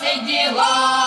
сиділа,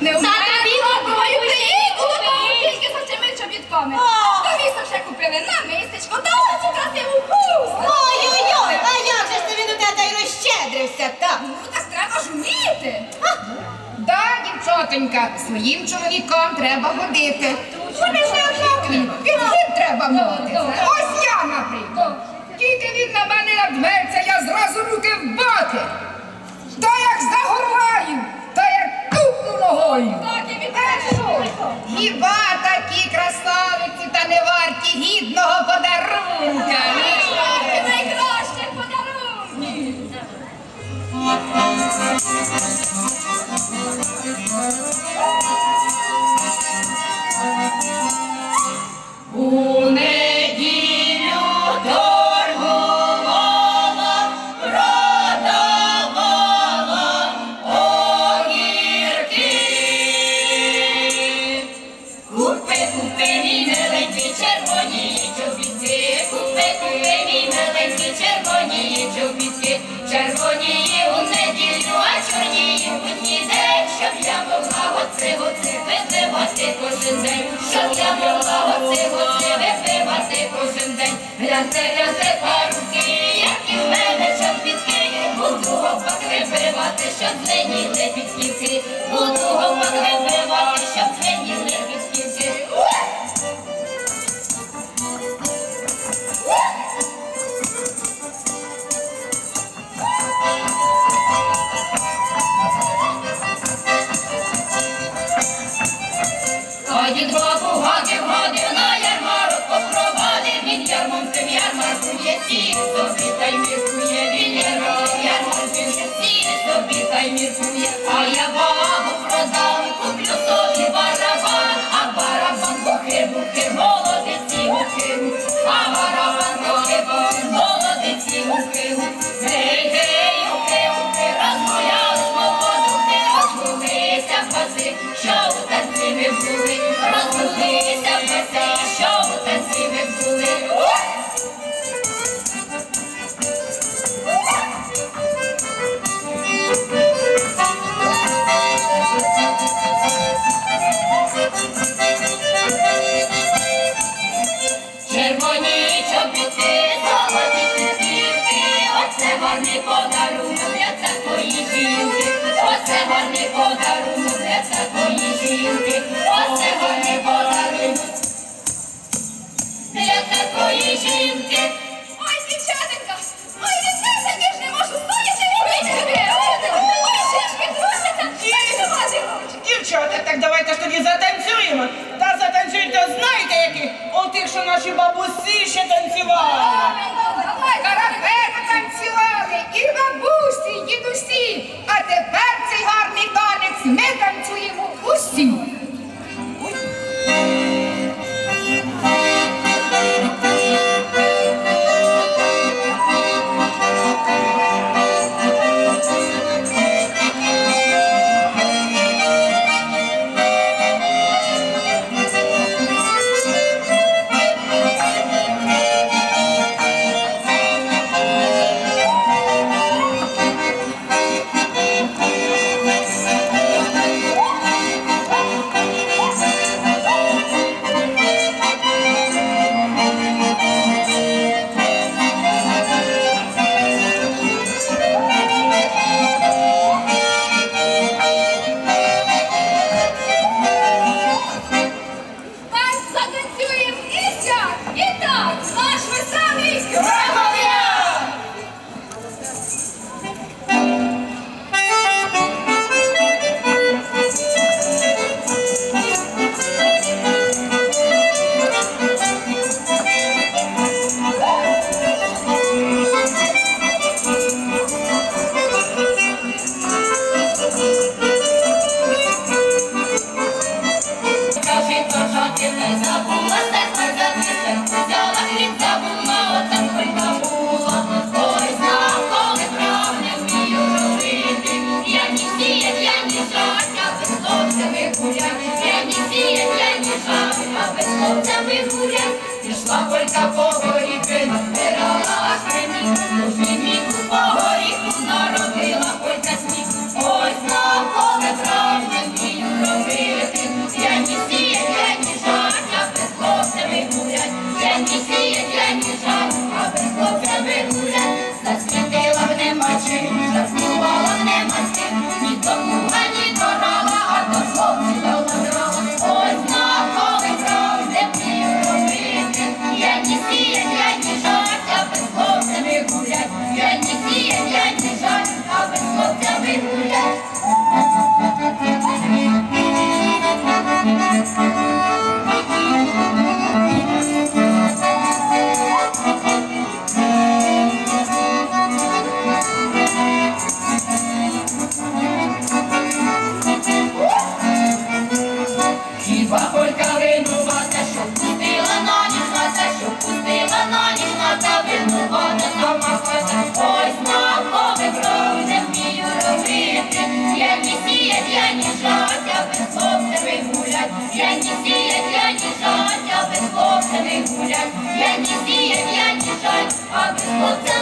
не вмерла, думаю, приїду, тільки за цими чобітками. Міста ще купили на мисочку, та оцю красиву хустку. Ой-ой-ой, а як же ж це він у тебе й розщедрився так? Ну так треба ж вміти. Да, дівчатонька, своїм чоловікам треба годити. Вони ж не однакові, підхід треба мати. Ось я, наприклад. Тільки він на мене надверця, я зразу руки в боки. Та як як що? Хіба такі червоні чобітки, купи, купи, мій миленький, червоні чобітки, червоні у неділю, а чорні у день, щоб я могла оце, оце випивати кожен день, щоб я могла оце, оце випивати кожен день. Гляньте, гляньте, паруки, сіль, собі та й міркує, він я ярмаркує сіль, собі та й міркує, а я бабу продам, куплю собі барабан, а барабан бухи-бухи, молодиці гухи, а барабан бухи-бухи, молодиці гухи, гарний подарунок для такої жінки, оце гарний подарунок для такої жінки, Дівчинка по горіхи назбирала, аж приміт, міку по ой на сміх, ось нам поле травня, робити, я ні сіє, я ні жаль, а без хлопцями гулять, я ні сіє, я ні жаль, а без хлопцями. Я не сіяв, я не жаль, а без